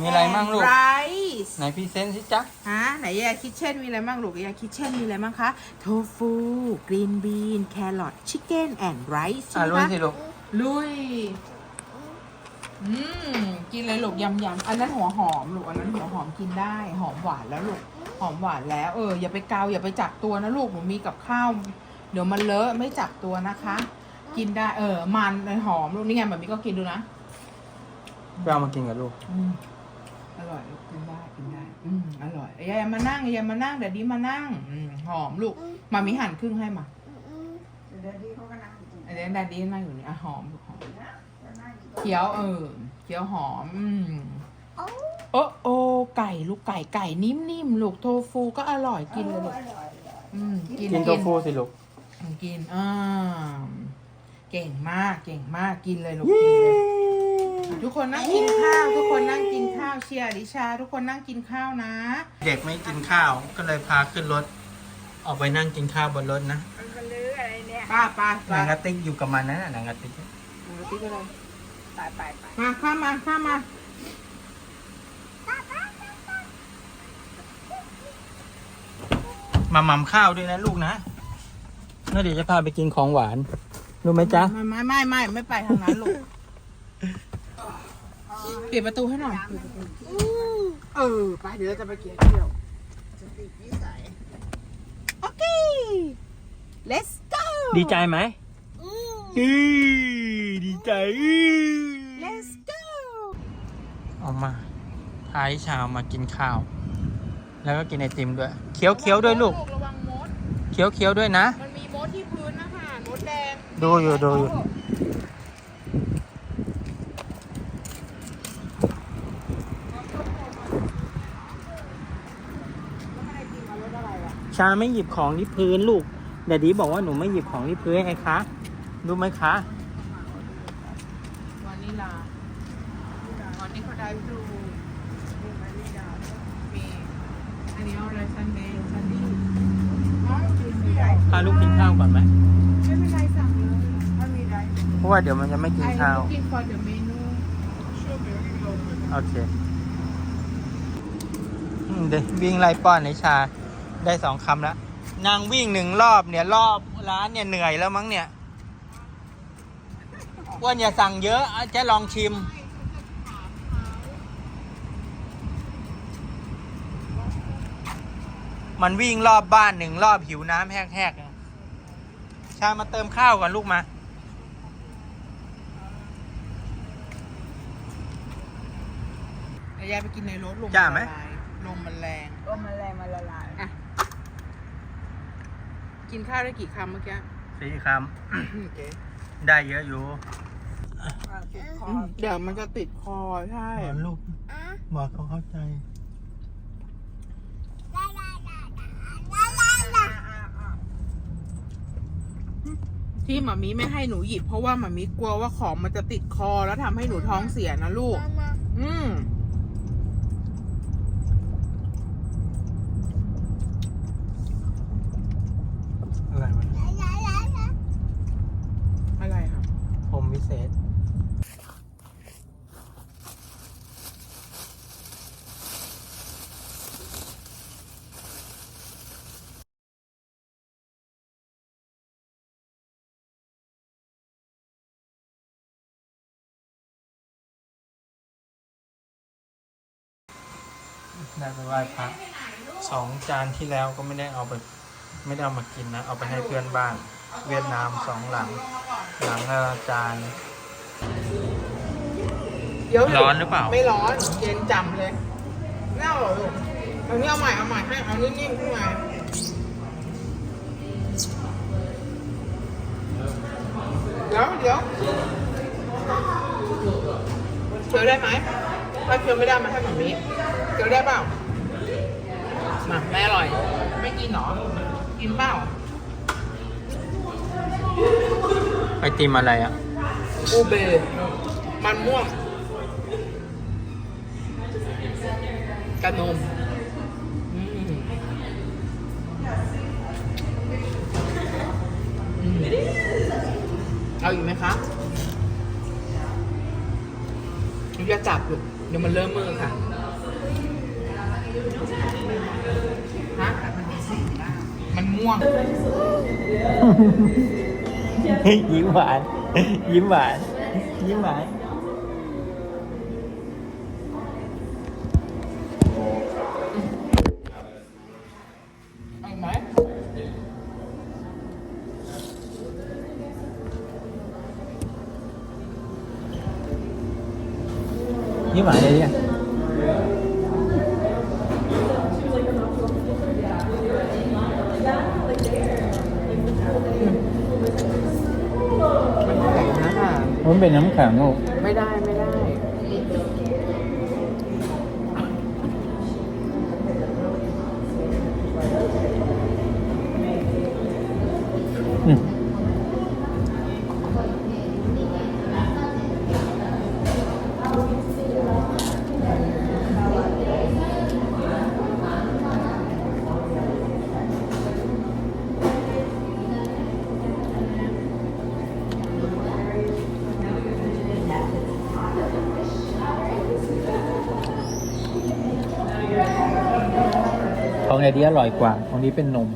มีอะไรมั่งลูก ไรซ์ไหนพรีเซนต์สิจ๊ะ ฮะไหนยาคิทเช่นมีอะไรบ้างลูกยาคิทเช่นมีอะไรบ้างคะโทฟูกรีนบีนแครอทชิคเก้นแอนด์ไรซ์อะใช่ไหมลุยคะสิลูก ลุยอืมกินเลยลูกยำยำอันนั้นหัวหอมลูกอันนั้นหัวหอมกินได้ หอมหวานแล้วลูกหอมหวานแล้วเอออย่าไปเกาอย่าไปจับตัวนะลูกหนูมีกับข้าวเดี๋ยวมันเลอะไม่จับตัวนะคะ กินได้เออมันหอมลูกนี่ไงแบบนี้ก็กินดูนะ ไปเอามากินกับลูก อืม อร่อยลูกกินได้กินได้ อืมอร่อยอย่าอย่ามานั่งอย่ามานั่งเดี๋ยวดีมานั่งอืมหอมลูกมามีหั่นครึ่งให้มาเดี๋ยวดาดีนั่งอยู่นี่อะหอมลูกหอมเคี้ยวเออเคี้ยวหอมอืมโอ้โอ้ไก่ลูกไก่ไก่นิ่มๆลูกโทฟูก็อร่อยกินเลยลูกอืมกินกินโทฟูสิลูกกินกินอ่าเก่งมากเก่งมากกินเลยลูกกินเลย ทุกคนนั่งกินข้าว ทุกคนนั่งกินข้าวเชียร์ดิชา ทุกคนนั่งกินข้าวนะ เด็กไม่กินข้าวก็เลยพาขึ้นรถ ออกไปนั่งกินข้าวบนรถนะป้าป้าหนังกระติกอยู่กับมันนะหนังกระติกติ๊กอะไรไปไปไปมาข้ามมาข้ามมามาหม่ำข้าวด้วยนะลูกนะแล้วเดี๋ยวจะพาไปกินของหวานรู้ไหมจ๊ะ ไม่ไม่ไม่ไม่ไม่ไปทางนั้นลูก ปิดประตูให้หน่อยเออไปเดี๋ยวเราจะไปเกี่ยวเที่ยวโอเค let's go ดีใจไหมอื้อดีใจอื้อ let's go ออกมาพาอิชาวมากินข้าว แล้วก็กินไอติมด้วย เคี้ยวเคี้ยวด้วยลูก ระวังมดเคี้ยวเคี้ยวด้วยนะ มันมีมดที่พื้นนะคะมดแดง ดูอยู่ดูอยู่ ชาไม่หยิบของที่พื้นลูกเดดดีบอกว่าหนูไม่หยิบของที่พื้นไงคะรู้ไหมคะวานิลาวันนี้เขาได้ดูมีอันนี้เอาอะไรซันเดย์ซันดี้อ๋อจุดเดียวพาลูกกินข้าวก่อนไหมไม่เป็นไรสั่งเลยถ้ามีได้เพราะว่าเดี๋ยวมันจะไม่กินข้าว กิน for the menu โอเคอืมเดี๋ยววิ่งไล่ป้อนในชา ได้สองคำแล้ว นางวิ่งหนึ่งรอบเนี่ย รอบร้านเนี่ยเหนื่อยแล้วมั้งเนี่ยอ้ว่าอย่าสั่งเยอะอะจะลองชิม มันวิ่งรอบบ้านหนึ่งรอบหิวน้ำแหกๆอะชามาเติมข้าวก่อนลูกมาเดี๋ยวยายไปกินในรถลมจ้าไหมละลายลมมันแรงก็มันแรงมันละลายอะ กินข้าวได้กี่คำเมื่อกี้สี่คโอเคำได้เยอะอยู่ติดคอเดี๋ยวมันจะติดคอใช่บอกลูกบอกเขาเข้าใจที่หมามีไม่ให้หนูหยิบเพราะว่าหมามีกลัวว่าของมันจะติดคอแล้วทำให้หนูท้องเสียนะลูก อืม อะไรวะ อะไรครับ ผมวิเศษ ได้ไปไหว้พระสองจานที่แล้วก็ไม่ได้เอาไปไม่ได้เอามากินนะ เอาไปให้เพื่อนบ้าน เวียดนามสองหลัง หลังละจาน เดี๋ยวร้อนหรือเปล่า ไม่ร้อน เย็นจำเลยไม่เอาเหรอลูกเอานี้เอาใหม่เอาใหม่ให้เอานิ่มๆขึ้นมาเดี๋ยวเดี๋ยวเคี้ยวได้ไหม ถ้าเคี้ยวไม่ได้มาให้หมามิเคี้ยวได้เปล่ามาไม่อร่อย ไม่กินเหรอ กินเปล่าไอติมอะไรอะ อูเบมันม่วงกระนมอืมอืมเอาอีกไหมคะหนูจะจับอยู่ เดี๋ยวมันเริ่มมือค่ะฮะมันม่วง ยิ้มหวาน ยิ้มหวาน ยิ้มหวาน như vậy đi muốn เป็นน้ำแข็งลูก ไม่ได้ ไอเดียอร่อยกว่าของนี้เป็นนม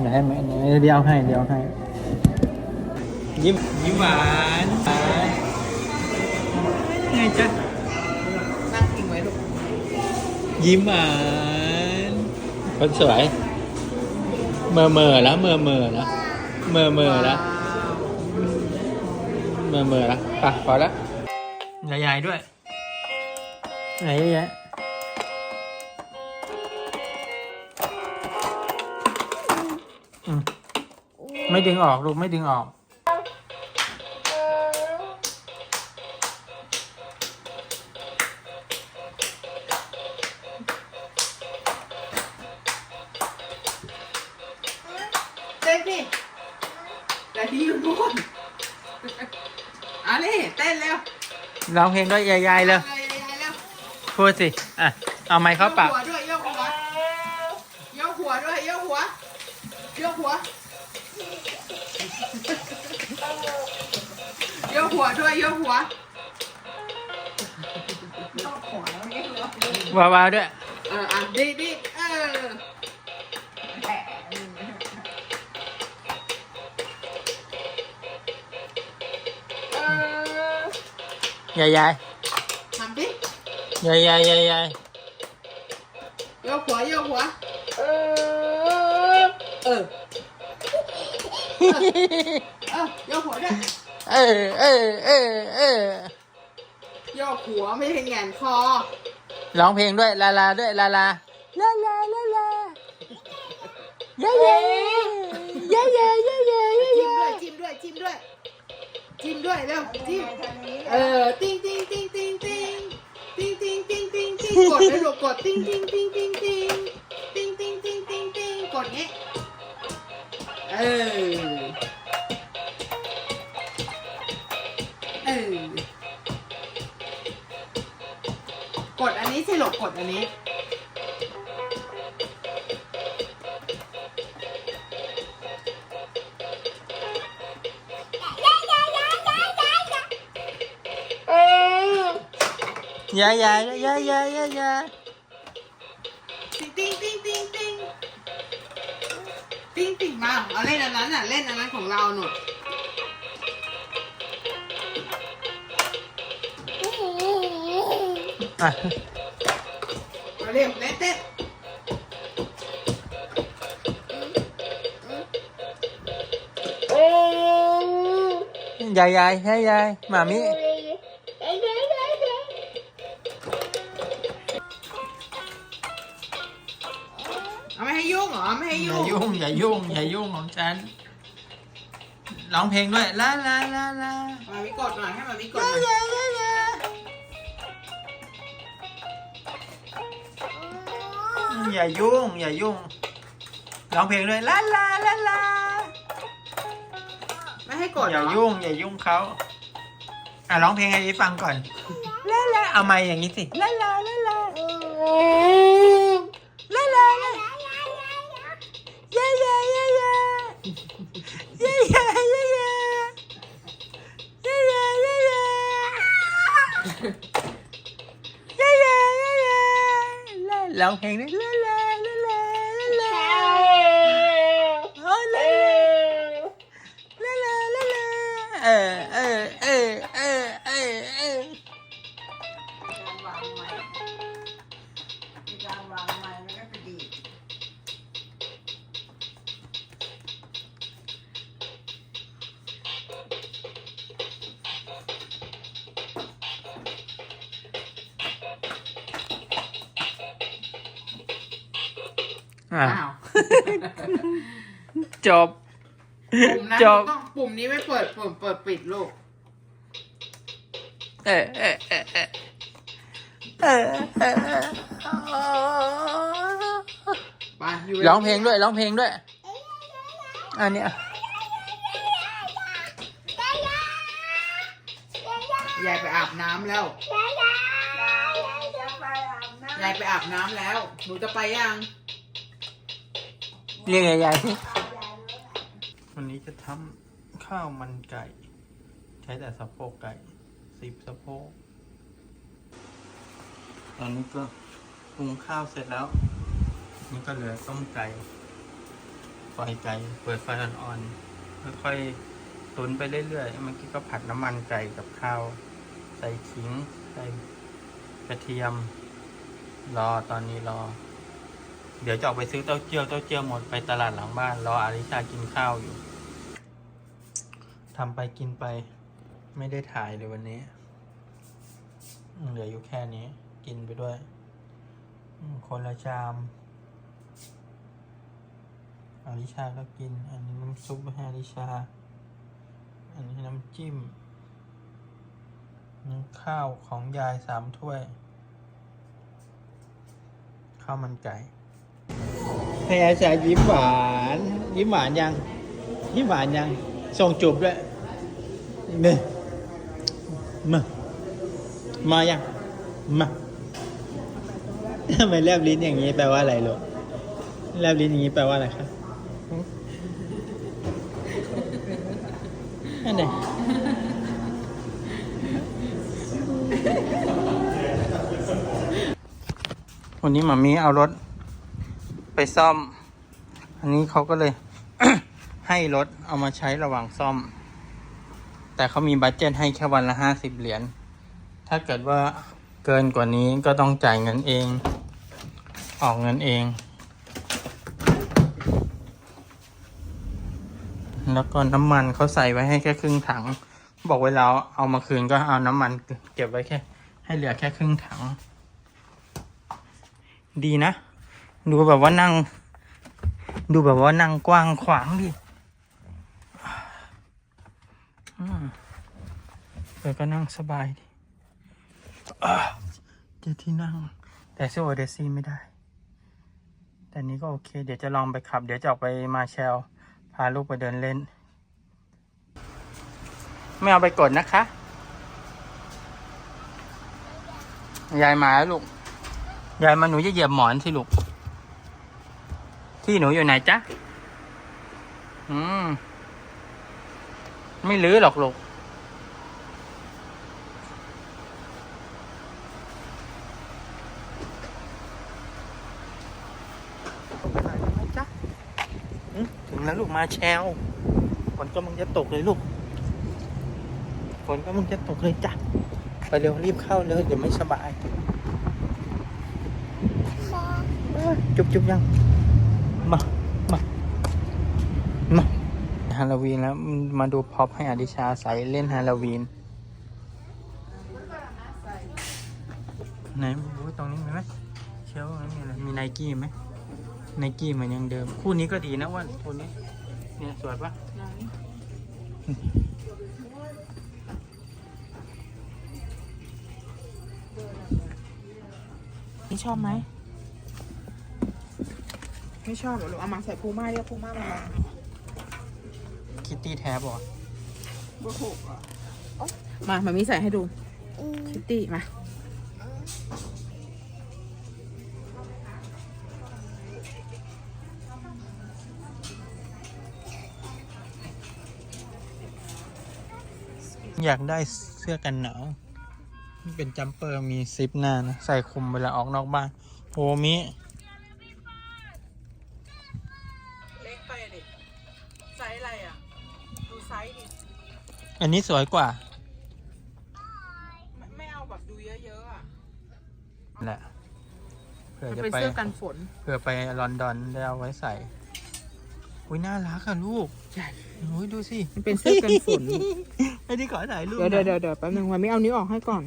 เดี๋ยวให้ไหมเดี๋ยวเอาให้เดี๋ยวเอาให้ ยิ้มยิ้มหวานหวานไงจ๊ะนั่งทิ้งไว้ลูกยิ้มหวานคนสวยเมื่อเมื่อแล้วเมื่อเมื่อแล้วเมื่อเมื่อแล้วเมื่อเมื่อแล้วไปพอแล้วยายๆด้วยไหนยาย ไม่ดึงออกลูกไม่ดึงออก เต้นดิแต่ที่อยู่นู่นเอะไรเต้นเร็วร้องเพลงด้วยยายๆเลยอาเลยเร็วพูดสิอะเอาไม้เข้าปาก ยกหัวด้วยยกหัวยกหัวด้วยยกหัวยกหัว กหัวด้วยยกหัววาวๆด้วย เอออะดีดีเออเออยายยายทำดิยายยายยายยายยกหัวยกหัวเออเออเออยกหัวด้วย เออเออเออเออยกหัวไม่ใช่แหงนคอร้องเพลงด้วยลาลาด้วยลาลาลาลาลาลายายายายายายายายาจิ้มด้วยจิ้มด้วยจิ้มด้วย จิ้มด้วยเร็วจิ้มเออติ้งติ้งติ้งติ้งติ้งติ้งติ้งติ้งติ้งติ้งกดเลยลูกกดติ้งติ้งติ้งติ้งติ้งติ้งติ้งติ้งติ้งติ้งกดงี้เออเอ อกดอันนี้สิลูกกดอันนี้ ยายายายายายายาติ้งติ้งติ้งติ้งติ้งติ้งติ้งมาเอาเล่นอันนั้นอะเล่นอันนั้นของเราหนูอะ มาเร็วเล่นเต้นยายยายยายยายหมามิเอาไม่ให้ยุ่งเหรอไม่ให้อย่ายุ่งยุ่งอย่ายุ่งอย่ายุ่งของฉันร้องเพลงด้วยลาลาลาลามาวิกดหน่อยให้มาวิกดหยาน่อยยายาย อย่ายุ่ง อย่ายุ่งร้องเพลงด้วยลาลาลาลาไม่ให้กดอย่าเหรยุ่ง อย่ายุ่งเขาอะร้องเพลงให้ดิฟังก่อนลาลาเอาไม้อย่างนี้สิลาลาลาลาลา ร้องเอะอ้าวจบ ปุ่มนั้นจบ ต้องปุ่มนี้ไม่เปิดปุ่มเปิดปิดลูกเออเออเออเออเออเออเออไปอยู่ร้องเพลงด้วยร้องเพลงด้วย อันเนี้ยยายไปอาบน้ำแล้วจะไปอาบน้ำยายไปอาบน้ำแล้วหนูจะไปยัง เรียกใหญ่ๆวันนี้จะทำข้าวมันไก่ ใช้แต่สะโพกไก่สิบสะโพกตอนนี้ก็ปรุงข้าวเสร็จแล้ว นี่ก็เหลือต้มไก่ไฟไก่เปิดไฟอ่อนๆค่อยๆตุนไปเรื่อยๆเมื่อกี้ก็ผัดน้ำมันไก่กับข้าว ใส่ขิงใส่กระเทียม รอตอนนี้รอ เดี๋ยวจะออกไปซื้อเต้าเจี้ยวเต้าเจี้ยวหมดไปตลาดหลังบ้านรออาริชากินข้าวอยู่ทำไปกินไป ไม่ได้ถ่ายเลยวันนี้ เหลืออยู่แค่นี้ กินไปด้วย คนละชามอาริชาก็กิน อันนี้น้ำซุปให้อาริชา อันนี้น้ำจิ้มนข้าวของยายสามถ้วย ข้าวมันไก่ ให้อาชายิ้มหวาน ยิ้มหวานยัง ยิ้มหวานยัง ส่งจูบด้วยเนี่มามายังมาทำไมแลบลิ้นอย่างนี้แปลว่าอะไรลูกแลบลิ้นอย่างนี้แปลว่าอะไรครับอันไหนวันนี้หมามีเอารถ ไปซ่อม อันนี้เขาก็เลย ให้รถเอามาใช้ระหว่างซ่อม แต่เขามีบัตเจ็ตให้แค่วันละห้าสิบเหรียญ ถ้าเกิดว่าเกินกว่านี้ก็ต้องจ่ายเงินเอง ออกเงินเอง แล้วก็น้ำมันเขาใส่ไว้ให้แค่ครึ่งถัง บอกเวลาเอามาคืนก็เอาน้ำมันเก็บไว้แค่ ให้เหลือแค่ครึ่งถัง ดีนะ ดูแบบว่านั่ง ดูแบบว่านั่งกว้างขวางดิอืมเออก็นั่งสบายดิอ่าเจอที่นั่ง แต่สู้โอเดซี่ไม่ได้ แต่นี้ก็โอเค เดี๋ยวจะลองไปขับ เดี๋ยวจะออกไปมาแชล พาลูกไปเดินเล่น ไม่เอาไปกดนะคะ ยายมาแล้วลูก ยายมาหนูจะเหยียบหมอนสิลูก ที่หนูอยู่ไหนจ๊ะ อืม ไม่ลื้อหรอกลูกอืมถึงแล้วลูกมาแชลฝนก็มึงจะตกเลยลูกฝนก็มึงจะตกเลยจ้ะ ไปเร็วรีบเข้าเลยเดี๋ยวไม่สบาย จุบจุบยัง มา มา มา ฮาโลวีนแล้วมาดูพ็อปให้อดิชาใส่เล่นฮาโลวีนไหนดูตรงนี้มีไหมเชลฟ์นั้นมีอะไรมีไนกี้ไหมไนกี้เหมือนยังเดิม คู่นี้ก็ดีนะว่าคู่นี้ เนี่ยสวยปะนี่ชอบไหม ไม่ชอบเหรอลูกเอามาใส่พูม่าเรียกพูม่ามาลองคิ ตตี้แท้บ่เบอร์หกอะมามามีใส่ให้ดู คิตตี้มา อยากได้เสื้อกันหนาวนี่เป็นจัมเปอร์มีซิปหน้านะ ใส่คลุมเวลาออกนอกบ้านโอมิ อันนี้สวยกว่า ไม่ไม่เอาแบบดูเยอะๆอะแหละเผื่อมันจะเป็นไปเสื้อกันฝน เผื่อไปลอนดอนได้เอาไว้ใส่อุ้ยน่ารักอะลูกใช่โอ้ยดูสิมันเป็นเสื้อกันฝน ไอ้ที่ขอถ่ายรูปเดี๋ยวเดี๋ยวเดี๋ยวเดี๋ยวแป๊บนึงวันนี้เอานิ้วออกให้ก่อน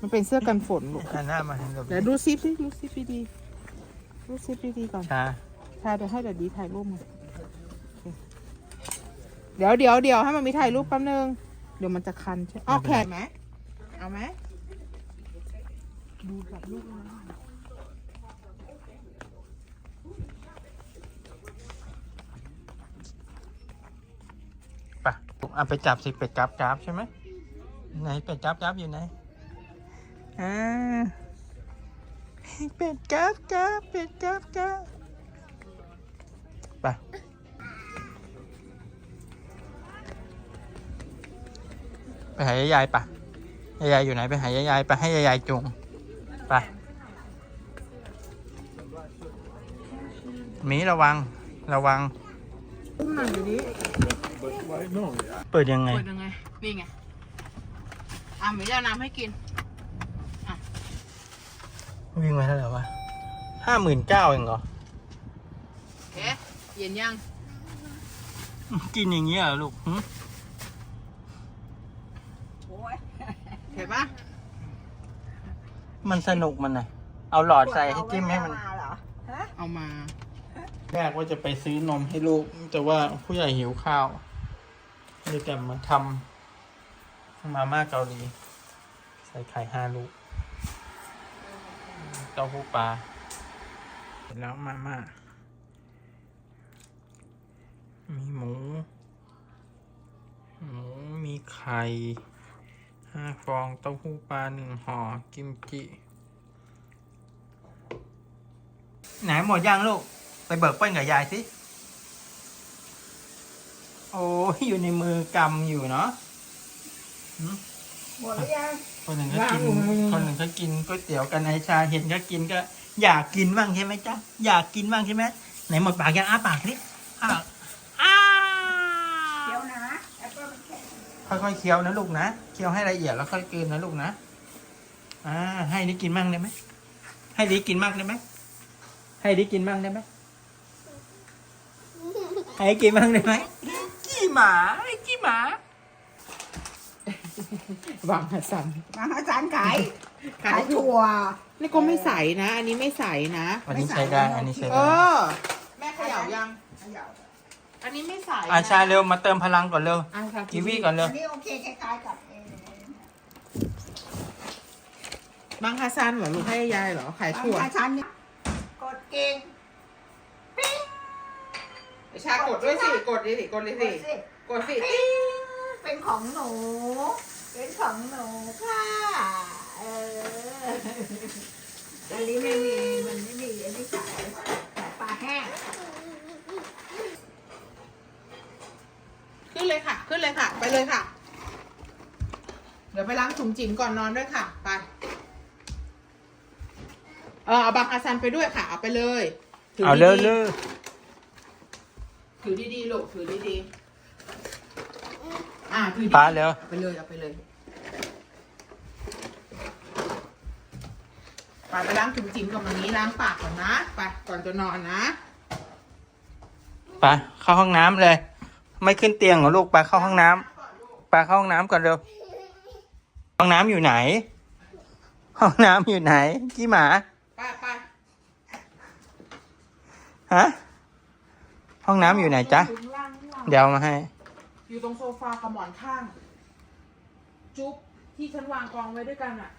มันเป็นเสื้อกันฝนลูกหันหน้ามาให้เราเดี๋ยวดูซิปสิดูซิปดีๆดูซิปดีๆก่อนชาใช่เดี๋ยวให้เดี๋ยวดีถ่ายรูปมา เดี๋ยวเดี๋ยวเดี๋ยวให้มันมีถ่ายรูปแป๊บนึง เดี๋ยวมันจะคันใช่เอาแขนไหมเอาไหมดูแบบลูกนะไปเอาไปจับสิเป็ดจับจับใช่ไหมไหนเป็ดจับจับอยู่ไหนอ่าเป็ดจับจับเป็ดจับจับไป ไปหายายๆปะยายๆอยู่ไหนไปหายายๆไปให้ยายๆจุงไปหมีระวังระวัง อุ้มหน่อยดูดิเปิดยังไง เปิดยังไง นี่ไง อะหมีจะเอาน้ำให้กิน วิ่งมาเท่าไหร่วะห้าหมื่นเก้าเองเหรอ เอ๊ะเย็นยัง กินอย่างนี้เหรอลูกหึ โอ้ย เห็นปะมันสนุกมันนะเอาหลอดใส่ให้จิ้มให้มันาเหรอฮะเอามา แรกว่าจะไปซื้อนมให้ลูก แต่ว่าผู้ใหญ่หิวข้าวเลยกลับมาทำมาม่าเกาหลี ใส่ไข่ห้าลูกเต้าหู้ปลาเสร็จแล้วมาม่า มีหมู หมูมีไข่ ห้าฟองเต้าหู้ปลาหนึ่งห่อกิมจิ ไหนหมดยังลูก ไปเบิกเปิ้ลกับยายสิ โอ้ยอยู่ในมือกำอยู่เนาะหืมหมดหรือยัง คนหนึ่งก็กินยังอยู่คนหนึ่งก็กินก๋วยเตี๋ยวกันไอชาเห็นก็กินก็ อยากกินบ้างใช่ไหมจ๊ะ อยากกินบ้างใช่ไหมไหนหมดปากยังอ้าปากนี่อ้าปากอ้า เดี๋ยวนะแอปเปิ้ลมันแข็ง ค่อยๆเคี้ยวนะลูกนะ เคี้ยวให้ละเอียดแล้วค่อยกลืนนะลูกนะ อ่า ให้ดิกินบ้างได้ไหม ให้ดิกินบ้างได้ไหม ให้ดิกินบ้างได้ไหมให้กินบ้างได้ไหมขี้หมาขี้หมาวางหัดสันมาอาจารย์ขาย ขายถั่ว นี่ก็ไม่ใสนะ อันนี้ไม่ใสนะ อันนี้ใช้ได้ อันนี้ใช้เอได้อแม่เขย่ายังเขย่า อันนี้ไม่ใสนะอาชาเร็วมาเติมพลังก่อนเร็วอะค่ะกีวีก่อนเร็อัวนนี้โอเคคล้ายๆกับเออบางฮาซันเหรอลูกให้ยายเหรอขายถั่วอาจารย์เนี่ยกดเก่งชากดด้วยสิกดเลยสิกดเลยกสิดสิกดสิปิ๊งเป็นของหนู เป็นของหนูค่ะเอออันนี้ไม่มีมันไม่มีอันนี้ขายขายปลาแห้ง ขึ้นเลยค่ะ ขึ้นเลยค่ะ ไปเลยค่ะ เดี๋ยวไปล้างถุงจิ๋มก่อนนอนด้วยค่ะ ไป เออเอาบางฮาซันไปด้วยค่ะ เอาไปเลยถืเอาเร็วดีๆเร็วถือดีๆลูกถือดีๆอ่าถือดีๆปลาเร็วเอาไปเลยเอาไปเลยไปไปล้างถุงจิ๋มกับมันนี้ล้างปากก่อนนะ ไปก่อนจะนอนนะ ไปเข้าห้องน้ำเลย ไม่ขึ้นเตียงเหรอลูกไปเข้าห้องน้ำไปเข้าห้องน้ำก่อนเร็ว ห้องน้ำอยู่ไหน ห้องน้ำอยู่ไหนขี้หมา ไปไปฮะ ห้องน้ำอยู่ไหนจ๊ะ อยู่ข้างล่างข้างล่างเดี๋ยวเอามาให้ อยู่ตรงโซฟากับหมอนข้าง จุ๊บที่ฉันวางกองไว้ด้วยกันอะ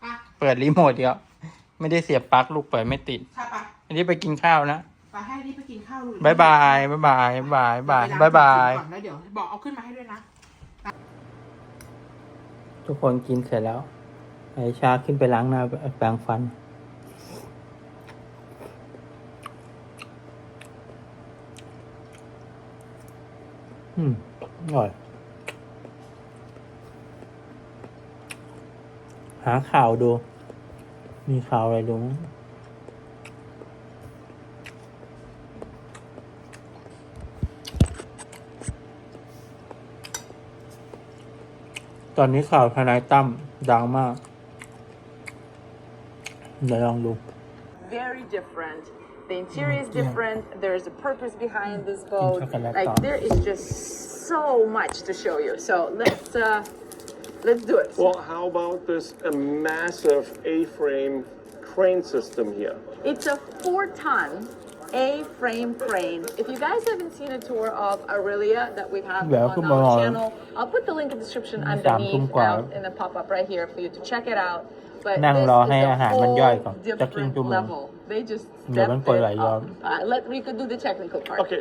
ไปเปิดรีโมทเดียว ไม่ได้เสียบปลั๊กลูกเปิดไม่ติดค่ะไปอันนี้ไปกินข้าวนะ ไปให้รีบไปกินข้าวลูกบายบายบายบายบายบายบายบายไปล้งถุงจิ๋มก่อนแล้วเดี๋ยวบอกเอาขึ้นมาให้ด้วยนะ ทุกคนกินเสร็จแล้ว ไอชาขึ้นไปล้างหน้าแปรงฟัน อืมอร่อย หาข่าวดู มีข่าวอะไรลุง ตอนนี้ข่าวทนายตั้มดังมาก เดี๋ยวลองดู very different. The interior is yeah. different. There's a purpose behind this boat. chocolate Like bar. there is just so much to show you. So let's uh, let's do it. Well, how about this a massive A-frame crane system here? It's a four-ton A-frame crane. If you guys haven't seen a tour of Aurelia that we have Yeah, on come our on. channel, I'll put the link in the description Mm, underneath Samsung Cloud. out in the pop-up right here for you to check it out. But นั่ง this รอ is ให้ a อาหารมันย่อยก่อน whole จะครึ่ง different ชั่วโมง level. They just เดี๋ยวมัน stepped เปิด it หลายรอบ up. Uh, let Rika do the technical part. Okay,